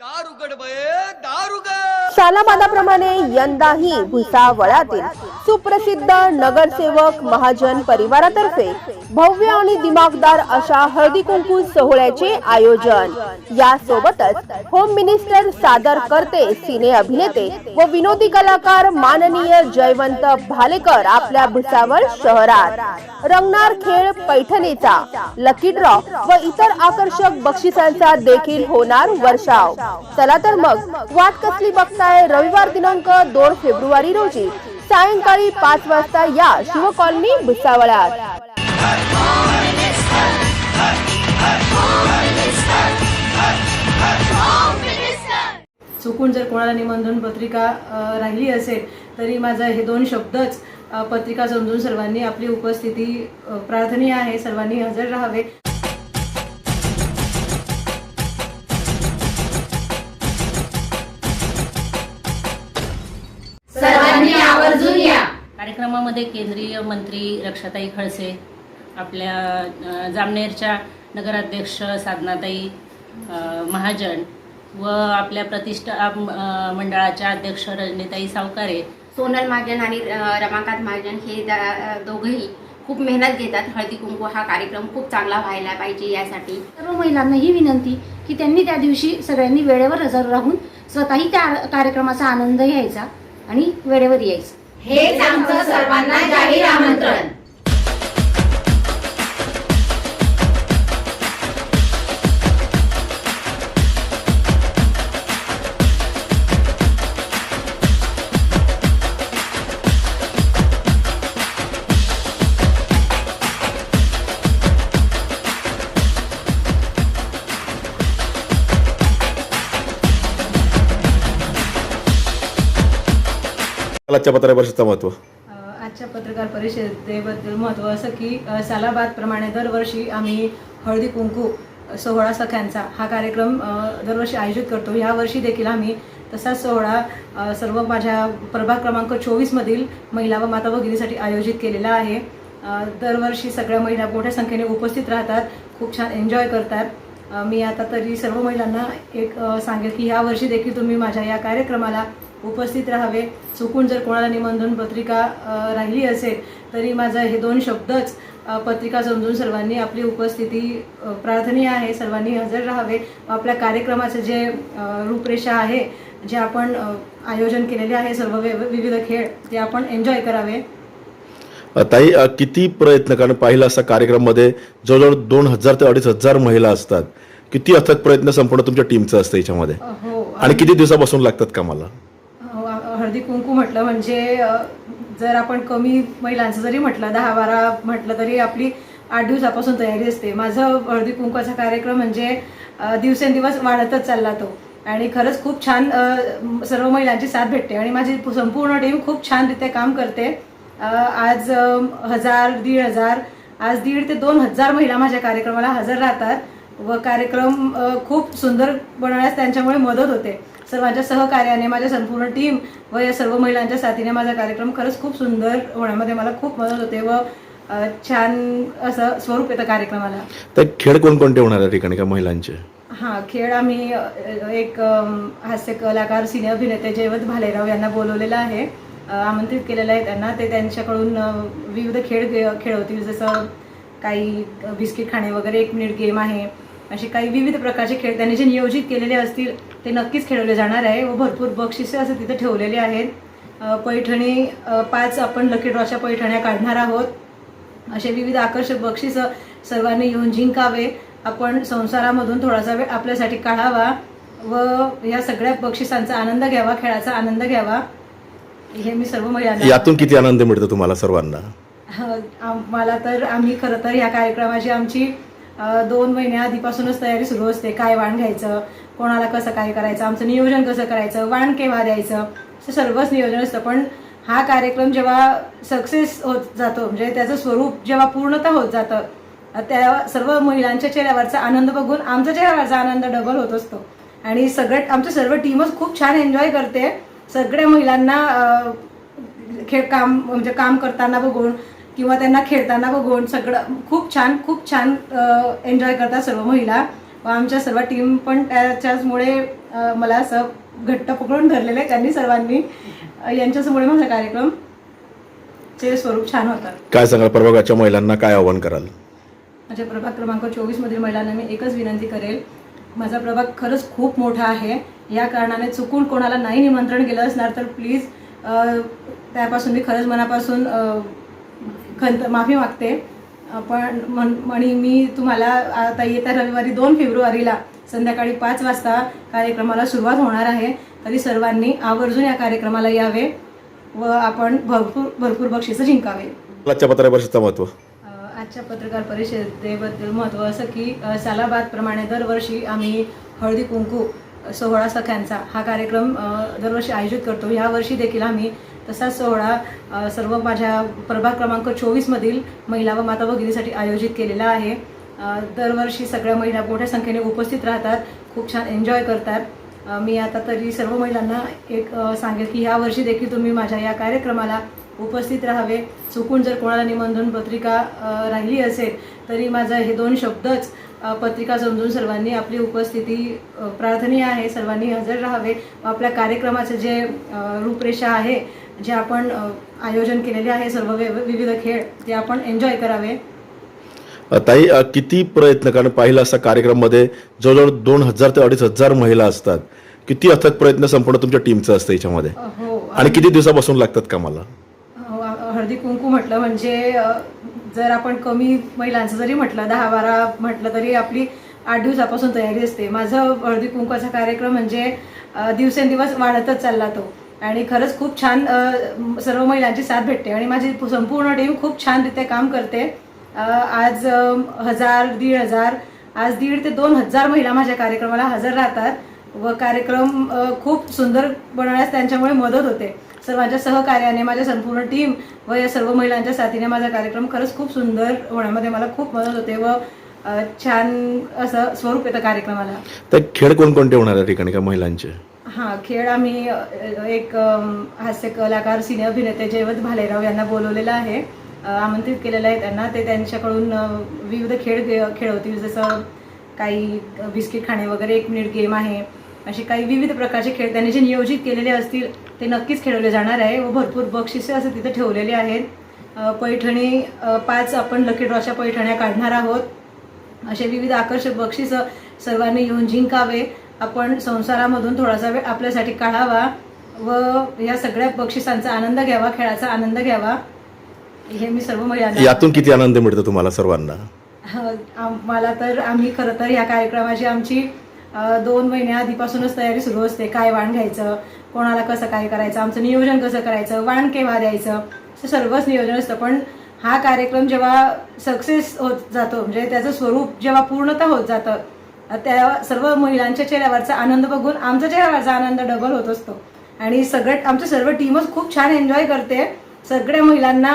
दारुगड बये दारुगड सालाबादाप्रमाणे यंदाही भुसावळातील सुप्रसिद्ध नगरसेवक महाजन परिवारातर्फे भव्य आणि दिमागदार अशा हळदी कुंकू सोहळ्याचे आयोजन. यासोबतच होम मिनिस्टर सादर करते सिने अभिनेते व विनोदी कलाकार माननीय जयवंत भालेकर आपल्या भुसावळ शहरात. रंगणार खेळ पैठणीचा लकी ड्रॉ व इतर आकर्षक बक्षिसांचा देखील होणार वर्षाव. चला तर मग वाट कसली बघता बघताय रविवार दिनांक दोन फेब्रुवारी रोजी सायंकाळी पाच वाजता या शिव कॉलनी भुसावळात. चुकून जर कोणाला निमंत्रण पत्रिका राहिली असेल तरी माझा हे दोन शब्दच पत्रिका समजून सर्वांनी आपली उपस्थिती प्रार्थनीय आहे. सर्वांनी हजर राहावे. आवर्जून या. कार्यक्रमामध्ये केंद्रीय मंत्री रक्षाताई खडसे आपल्या जामनेरच्या नगराध्यक्ष साधनाताई महाजन व आपल्या प्रतिष्ठा मंडळाच्या अध्यक्ष रजनीताई सावकारे. सोनल महाजन आणि रमाकांत महाजन हे दोघंही खूप मेहनत घेतात. हळदी कुंकू हा कार्यक्रम खूप चांगला व्हायला पाहिजे यासाठी. सर्व महिलांना ही विनंती की त्यांनी त्या दिवशी सगळ्यांनी वेळेवर हजर राहून स्वतःही त्या कार्यक्रमाचा आनंद घ्यायचा. आणि वेळेवर यायचं. हेच आमचं सर्वांना जाहीर आमंत्रण. आजच्या पत्रकार परिषदेचं महत्त्व आजच्या पत्रकार परिषदेबद्दल महत्त्व असं की सालाबाद प्रमाणे दरवर्षी आम्ही हळदी कुंकू सोहळा सख्यांचा हा कार्यक्रम दरवर्षी आयोजित करतो. यावर्षी देखील आम्ही तसाच सोहळा सर्व माझ्या प्रभाग क्रमांक चोवीसमधील महिला व माता भगिनीसाठी आयोजित केलेला आहे. दरवर्षी सगळ्या महिला मोठ्या संख्येने उपस्थित राहतात खूप छान एन्जॉय करतात. मी आता तरी सर्व महिलांना एक सांगेल की ह्या वर्षी देखील तुम्ही माझ्या या कार्यक्रमाला उपस्थित राहावे. चुकून जर कोणाला निमंत्रण पत्रिका राहिली असेल तरी माझा हे दोन शब्दच पत्रिका समजून सर्वांनी आपली उपस्थिती प्रार्थनीय आहे. सर्वांनी हजर राहावे. आपल्या कार्यक्रमाचे जे रूपरेषा आहे जे आपण आयोजन केलेले आहे सर्व विविध खेळ ते आपण एन्जॉय करावे. ताई किती प्रयत्न कारण पाहिलं असता कार्यक्रममध्ये जवळजवळ दोन हजार ते अडीच हजार महिला असतात. किती अथक प्रयत्न संपूर्ण तुमच्या टीमचं असतं याच्यामध्ये. हो. आणि किती दिवसापासून लागतात कामाला? हळदी कुंकू म्हटलं म्हणजे जर आपण कमी महिलांचं जरी म्हटलं दहा बारा म्हटलं तरी आपली आठ दिवसापासून तयारी असते. माझं हळदी कुंकवाचा कार्यक्रम म्हणजे दिवसेंदिवस वाढतच चालला तो. आणि खरंच खूप छान सर्व महिलांची साथ भेटते. आणि माझी संपूर्ण टीम खूप छानरित्या काम करते. आज हजार दीड हजार आज दीड ते दोन हजार महिला माझ्या कार्यक्रमाला हजर राहतात. व कार्यक्रम खूप सुंदर बनवण्यास त्यांच्यामुळे मदत होते. सर्वांच्या सहकार्याने माझ्या संपूर्ण टीम व या सर्व महिलांच्या साथीने माझा कार्यक्रम खरंच खूप सुंदर होण्यामध्ये मला खूप मदत होते व छान असं स्वरूप येतं कार्यक्रमाला. तर खेळ कोणकोणते होणार या ठिकाणी का महिलांचे? हां खेळ आम्ही एक हास्य कलाकार सिने अभिनेते जयवंत भालेराव यांना बोलवलेलं आहे. आमंत्रित केलेलं आहे त्यांना. ते त्यांच्याकडून विविध खेळ खेळवतील. जसं काही बिस्किट खाणे वगैरे एक मिनिट गेम आहे. असे काही विविध प्रकारचे खेळ त्यांनी जे नियोजित केलेले असतील ते नक्कीच खेळवले जाणार आहे व भरपूर बक्षिसे असं तिथे ठेवलेले आहेत. पैठणी पाच आपण लकी ड्रॉच्या पैठण्या काढणार आहोत. असे विविध आकर्षक बक्षिसं सर्वांनी येऊन जिंकावे. आपण संसारामधून थोडासा वेळ आपल्यासाठी काढावा व या सगळ्या बक्षिसांचा आनंद घ्यावा खेळाचा आनंद घ्यावा. हे मी सर्व महिलांना यातून किती आनंद मिळतो तुम्हाला सर्वांना? मला तर आम्ही खरं तर या कार्यक्रमाची आमची दोन महिन्या आधीपासूनच तयारी सुरू असते. काय वाण घ्यायचं? कोणाला कसं काय करायचं आमचं नियोजन कसं करायचं वाण केव्हा द्यायचं असं सर्वच नियोजन असतं. पण हा कार्यक्रम जेव्हा सक्सेस होत जातो म्हणजे त्याचं स्वरूप जेव्हा पूर्णतः होत जातं त्या सर्व महिलांच्या चेहऱ्यावरचा आनंद बघून आमच्या चेहऱ्यावरचा आनंद डबल होत असतो. आणि सगळं आमचं सर्व टीमच खूप छान एन्जॉय करते. सगळ्या महिलांना खेळ काम म्हणजे काम करताना बघून किंवा त्यांना खेळताना बघून सगळं खूप छान खूप छान एन्जॉय करतात सर्व महिला. व आमच्या सर्व टीम पण त्याच्याचमुळे मला असं घट्ट पकडून धरलेलं आहे त्यांनी सर्वांनी. यांच्यासमोर माझा कार्यक्रम चे स्वरूप छान होतं. काय सांगाल प्रभागाच्या महिलांना काय आव्हान कराल? माझ्या प्रभाग क्रमांक चोवीसमधील महिलांना मी एकच विनंती करेल. माझा प्रभाग खरंच खूप मोठा आहे. या कारणाने चुकून कोणाला नाही निमंत्रण केलं असणार तर प्लीज त्यापासून मी खरंच मनापासून खंत माफी मागते. पण म्हण- आणि मी तुम्हाला आता येत्या रविवारी दोन फेब्रुवारीला संध्याकाळी पाच वाजता कार्यक्रमाला सुरुवात होणार आहे. तरी सर्वांनी आवर्जून या कार्यक्रमाला यावे व आपण भरपूर भरपूर बक्षिसं जिंकावे. आजच्या पत्रकार परिषदेचं महत्त्व आजच्या पत्रकार परिषदेबद्दल महत्त्व असं की अ, सालाबादप्रमाणे दरवर्षी आम्ही हळदी कुंकू सोहळा सख्यांचा हा कार्यक्रम दरवर्षी आयोजित करतो. यावर्षी देखील आम्ही तसाच सोहळा सर्व माझ्या प्रभाग क्रमांक चोवीसमधील महिला व माता भगिनीसाठी आयोजित केलेला आहे. दरवर्षी सगळ्या महिला मोठ्या संख्येने उपस्थित राहतात खूप छान एन्जॉय करतात. मी आता तरी सर्व महिलांना एक सांगेल की ह्या वर्षी देखील तुम्ही माझ्या या कार्यक्रमाला उपस्थित राहावे. चुकून जर कोणाला निमंत्रण पत्रिका राहिली असेल तरी माझा हे दोन शब्दच पत्रिका समजून सर्वांनी आपली उपस्थिती प्रार्थनीय आहे. सर्वांनी हजर राहावे. व आपल्या कार्यक्रमाचं जे रूपरेषा आहे जे आपण आयोजन केलेले आहे सर्व विविध खेळ ते आपण एन्जॉय करावे. ताई किती प्रयत्न कारण पाहिलं असा कार्यक्रममध्ये जवळजवळ दोन हजार ते अडीच हजार महिला असतात. किती अथक प्रयत्न संपूर्ण तुमच्या टीमचं असतं याच्यामध्ये? हो. आणि किती दिवसापासून लागतात कामाला? हळदी कुंकू म्हटलं म्हणजे जर आपण कमी महिलांचं जरी म्हटलं दहा बारा म्हटलं तरी आपली आठ दिवसापासून तयारी असते. माझं हळदी कुंकवाचा कार्यक्रम म्हणजे दिवसेंदिवस वाढतच चालला तो. आणि खरंच खूप छान सर्व महिलांची साथ भेटते. आणि माझी संपूर्ण टीम खूप छानरित्या काम करते. आज हजार दीड हजार आज दीड ते दोन हजार महिला माझ्या कार्यक्रमाला हजर राहतात व कार्यक्रम खूप सुंदर बनवण्यास त्यांच्यामुळे मदत होते. सर माझ्या सहकार्याने माझ्या संपूर्ण टीम व या सर्व महिलांच्या साथीने माझा कार्यक्रम खरंच खूप सुंदर होण्यामध्ये मला खूप मदत होते व छान असं स्वरूप येतं कार्यक्रमाला. तर खेळ कोणकोणते होणार ठिकाणी का महिलांचे? हां खेळ आम्ही एक हास्य कलाकार सिने अभिनेते जयवंत भालेराव यांना बोलवलेलं आहे. आमंत्रित केलेलं आहे त्यांना. ते त्यांच्याकडून विविध खेळ खेळवतील. जसं काही बिस्किट खाणे वगैरे एक मिनिट गेम आहे. असे काही विविध प्रकारचे खेळ त्यांनी जे नियोजित केलेले असतील ते नक्कीच खेळवले जाणार आहे. व भरपूर बक्षिसे असं तिथे ठेवलेले आहेत. पैठणी पाच आपण लकी ड्रॉच्या पैठण्या काढणार आहोत. असे विविध आकर्षक बक्षिसं सर्वांनी येऊन जिंकावे. आपण संसारामधून थोडासा वेळ आपल्यासाठी काढावा व या सगळ्या बक्षिसांचा आनंद घ्यावा खेळाचा आनंद घ्यावा. हे मी सर्व महिलांना यातून किती आनंद मिळतो तुम्हाला सर्वांना? मला तर आम्ही खरं तर या कार्यक्रमाची आमची दोन महिन्या आधीपासूनच तयारी सुरू असते. काय वाण घ्यायचं कोणाला कसं काय करायचं आमचं नियोजन कसं करायचं वाण केव्हा द्यायचं सर्वच नियोजन असतं. पण हा कार्यक्रम जेव्हा सक्सेस होत जातो म्हणजे त्याचं स्वरूप जेव्हा पूर्णतः होत जातं त्या सर्व महिलांच्या चेहऱ्यावरचा आनंद बघून आमच्या चेहऱ्यावरचा आनंद डबल होत असतो. आणि सगळं आमचं सर्व टीमच खूप छान एन्जॉय करते. सगळ्या महिलांना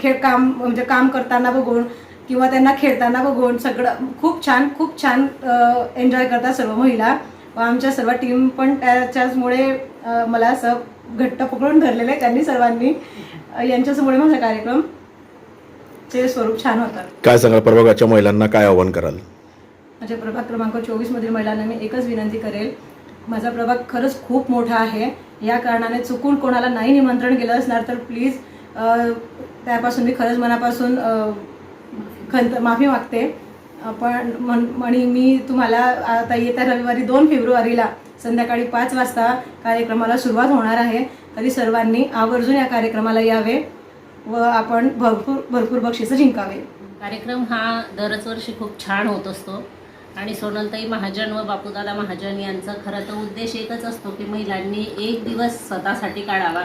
खेळ काम म्हणजे काम करताना बघून किंवा त्यांना खेळताना बघून सगळं खूप छान खूप छान एन्जॉय करतात सर्व महिला. व आमच्या सर्व टीम पण त्याच्याचमुळे मला असं घट्ट पकडून धरलेलं आहे. त्यांनी सर्वांनी अ, यांच्यासमोर माझा कार्यक्रम चे स्वरूप छान होतं काय सांगाल? प्रभागाच्या महिलांना काय आव्हान कराल? माझ्या प्रभाग क्रमांक चोवीसमधील महिलांना मी एकच विनंती करेल. माझा प्रभाग खरंच खूप मोठा आहे. या कारणाने चुकून कोणाला नाही निमंत्रण केलं असणार तर प्लीज त्यापासून मी खरंच मनापासून खंत माफी मागते. पण म्हण- आणि मी तुम्हाला आता येत्या रविवारी दोन फेब्रुवारीला संध्याकाळी पाच वाजता कार्यक्रमाला सुरुवात होणार आहे. तरी सर्वांनी आवर्जून या कार्यक्रमाला यावे व आपण भरपूर भरपूर बक्षिसं जिंकावे. कार्यक्रम हा दरच वर्षी खूप छान होत असतो. आणि सोनलताई महाजन व बापूदादा महाजन यांचा खरं तर उद्देश एकच असतो की महिलांनी एक दिवस स्वतःसाठी काढावा.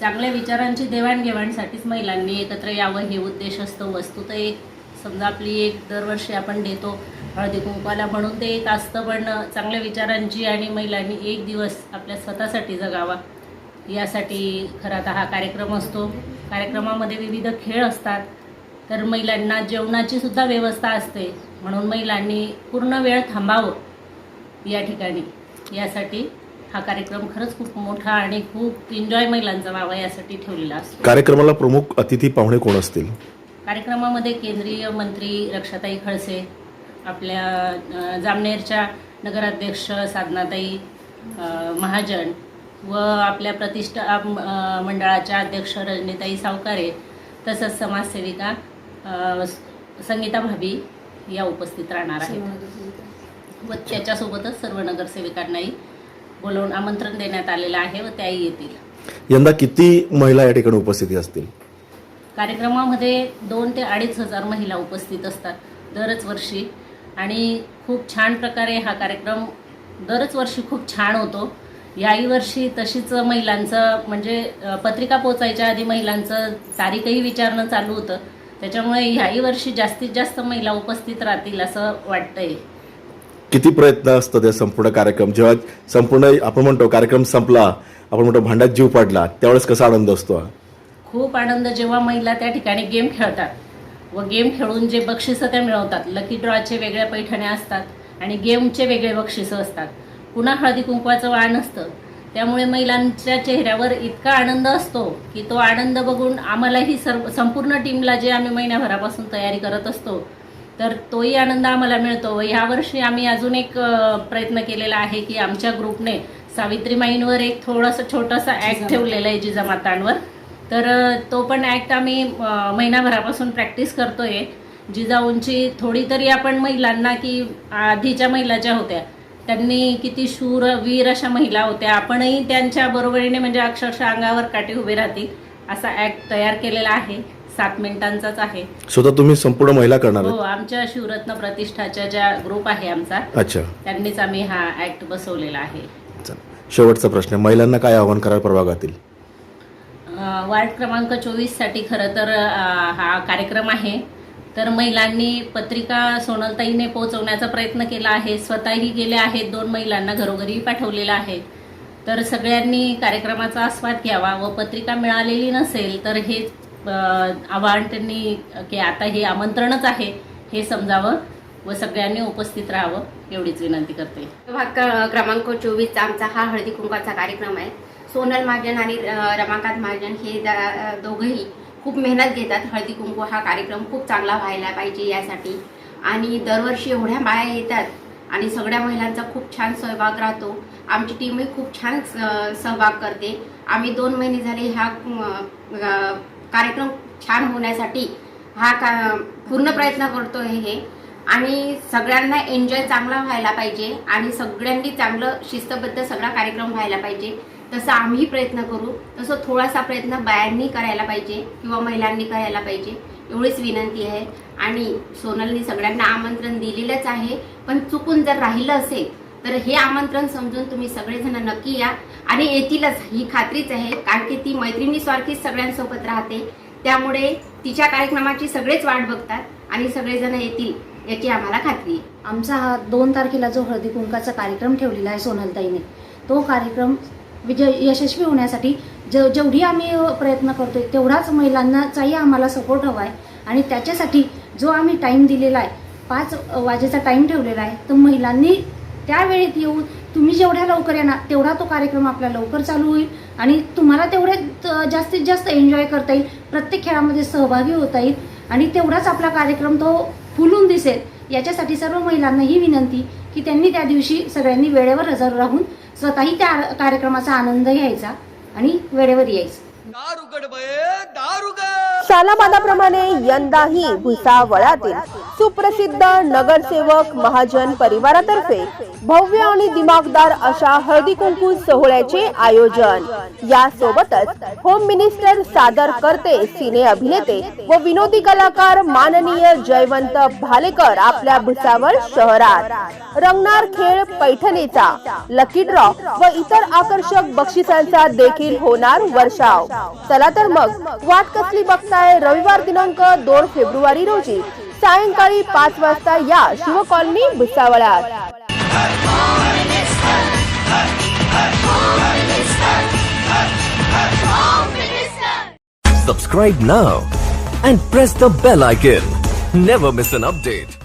चांगल्या विचारांची देवाणघेवाणसाठीच महिलांनी एकत्र यावं हे उद्देश असतो. वस्तू तर एक समजा आपली एक दरवर्षी आपण देतो हळदी कुंकवाला म्हणून ते एक असतं पण चांगल्या विचारांची आणि महिलांनी एक दिवस आपल्या स्वतःसाठी जगावा. यासाठी खरं तर हा कार्यक्रम असतो. कार्यक्रमामध्ये विविध खेळ असतात. तर महिलांना जेवणाची सुद्धा व्यवस्था असते. म्हणून महिलांनी पूर्ण वेळ थांबावं या ठिकाणी. यासाठी हा कार्यक्रम खरंच खूप मोठा आणि खूप एन्जॉय महिलांचा व्हावा यासाठी ठेवलेला असतो. कार्यक्रमाला प्रमुख अतिथी पाहुणे कोण असतील? कार्यक्रमामध्ये केंद्रीय मंत्री रक्षाताई खडसे आपल्या जामनेरच्या नगराध्यक्ष साधनाताई महाजन व आपल्या प्रतिष्ठा मंडळाच्या अध्यक्ष रजनीताई सावकारे तसंच समाजसेविका संगीता भाभी या उपस्थित राहणार आहेत. व त्याच्यासोबतच सर्व नगरसेविकांनाही बोलवून आमंत्रण देण्यात आलेलं आहे व त्याही येतील. यंदा किती महिला या ठिकाणी उपस्थिती असतील? कार्यक्रमामध्ये दोन ते अडीच हजार महिला उपस्थित असतात दरच वर्षी. आणि खूप छान प्रकारे हा कार्यक्रम दरच वर्षी खूप छान होतो. याही वर्षी तशीच महिलांचं म्हणजे पत्रिका पोचायच्या आधी महिलांचं तारीखही विचारणं चालू होतं. त्याच्यामुळे ह्याही वर्षी जास्तीत जास्त महिला उपस्थित राहतील असं वाटतंय. किती प्रयत्न असतात या संपूर्ण कार्यक्रम? जेव्हा संपूर्ण आपण म्हणतो कार्यक्रम संपला आपण म्हणतो भांड्यात जीव पडला त्यावेळेस कसा आनंद असतो? खूप आनंद जेव्हा महिला त्या ठिकाणी गेम खेळतात व गेम खेळून जे बक्षिसं त्या मिळवतात लकी ड्रॉचे वेगळ्या पैठण्या असतात आणि गेमचे वेगळे बक्षिसं असतात. पुन्हा हळदी कुंकवाचं वाण असतं. त्यामुळे महिलांच्या चेहऱ्यावर इतका आनंद असतो की तो आनंद बघून आम्हालाही सर्व संपूर्ण टीमला जे आम्ही महिन्याभरापासून तयारी करत असतो तर तोही आनंद आम्हाला मिळतो व यावर्षी आम्ही अजून एक प्रयत्न केलेला आहे की आमच्या ग्रुपने सावित्रीमाईंवर एक थोडंसं छोटंसं ॲक्ट ठेवलेलं आहे जिजामातांवर. तर तो पण ॲक्ट आम्ही महिनाभरापासून प्रॅक्टिस करतोय. जिजाऊंची थोडी तरी आपण महिलांना की आधीच्या महिला ज्या होत्या त्यांनी किती शूर वीर अशा महिला होत्या. आपणही त्यांच्या बरोबरीने म्हणजे अक्षरशः अंगावर काटे उभे राहतील असा ॲक्ट तयार केलेला आहे. सात मिनिटांचाच आहे. स्वतः तुम्ही संपूर्ण महिला करणार हो आमच्या शिवरत्न प्रतिष्ठाच्या ज्या ग्रुप आहे आमचा अच्छा. त्यांनीच आम्ही हा ॲक्ट बसवलेला आहे. शेवटचा प्रश्न महिलांना काय आव्हान कराल प्रभागातील? वार्ड क्रमांक चोवीससाठी खरं तर हा कार्यक्रम आहे. तर महिलांनी पत्रिका सोनलताईने पोहोचवण्याचा प्रयत्न केला आहे. स्वतःही गेले आहेत. दोन महिलांना घरोघरी पाठवलेलं आहे. तर सगळ्यांनी कार्यक्रमाचा आस्वाद घ्यावा व पत्रिका मिळालेली नसेल तर हे आव्हान आवाहन त्यांनी की आता हे आमंत्रणच आहे हे समजावं व सगळ्यांनी उपस्थित राहावं एवढीच विनंती करते. भाग क- क्रमांक चोवीसचा आमचा हा हळदी कुंकाचा कार्यक्रम आहे. सोनल महाजन आणि रमाकांत महाजन हे दोघंही खूप मेहनत घेतात. हळदी कुंकू हा कार्यक्रम खूप चांगला व्हायला पाहिजे यासाठी. आणि दरवर्षी एवढ्या बाया येतात आणि सगळ्या महिलांचा खूप छान सहभाग राहतो. आमची टीमही खूप छान स- सहभाग करते. आम्ही दोन महिने झाले हा कार्यक्रम छान होण्यासाठी हा का पूर्ण प्रयत्न करतोय हे. आणि सगळ्यांना एन्जॉय चांगला व्हायला पाहिजे आणि सगळ्यांनी चांगलं शिस्तबद्ध सगळा कार्यक्रम व्हायला पाहिजे. तसं आम्ही प्रयत्न करू. तसं थोडासा प्रयत्न बायांनी करायला पाहिजे किंवा महिलांनी करायला पाहिजे एवढीच विनंती आहे. आणि सोनलनी सगळ्यांना आमंत्रण दिलेलंच आहे. पण चुकून जर राहिलं असेल तर हे आमंत्रण समजून तुम्ही सगळेजण नक्की या. आणि येतीलच ही खात्रीच आहे कारण की ती मैत्रिणी मैत्रिणीसारखीच सगळ्यांसोबत राहते. त्यामुळे तिच्या कार्यक्रमाची सगळेच वाट बघतात आणि सगळेजण येतील याची आम्हाला खात्री आहे. आमचा हा दोन तारखेला जो हळदी कुंकाचा कार्यक्रम ठेवलेला आहे सोनलताईने तो कार्यक्रम विजय यशस्वी होण्यासाठी जे जेवढी आम्ही प्रयत्न करतो आहे तेवढाच महिलांनाचाही आम्हाला सपोर्ट हवा आहे. आणि त्याच्यासाठी जो आम्ही टाईम दिलेला आहे पाच वाजेचा टाईम ठेवलेला आहे तर महिलांनी त्या वेळेत येऊन तुम्ही जेवढ्या लवकर येणार तेवढा तो कार्यक्रम आपला लवकर चालू होईल आणि तुम्हाला तेवढे जास्तीत जास्त एन्जॉय करता येईल. प्रत्येक खेळामध्ये सहभागी होता येईल आणि तेवढाच आपला कार्यक्रम तो फुलून दिसेल. याच्यासाठी सर्व महिलांना ही विनंती की त्यांनी त्या दिवशी सगळ्यांनी वेळेवर हजर राहून स्वतःही त्या कार्यक्रमाचा आनंद घ्यायचा आणि वेळेवर यायचं. दारुगड बये दारुगड! सालाबादाप्रमाणे यंदाही भुसावळातील सुप्रसिद्ध नगरसेवक महाजन परिवारातर्फे भव्य आणि दिमागदार अशा हळदी कुंकू सोहळ्याचे आयोजन. या सोबतच होम मिनिस्टर सादर करते सिने अभिनेते व विनोदी कलाकार माननीय जयवंत भालेकर आपल्या भुसावळ शहरात. रंगणार खेळ पैठणीचा लकी ड्रॉ व इतर आकर्षक बक्षिसांचा देखील होणार वर्षाव. चला तर मग वाट कसली बघताय रविवार दिनांक दोन फेब्रुवारी रोजी. सायंकाळी पाच वाजता या शिव कॉलनी भुसावळात Subscribe now and press the bell icon. Never miss an update.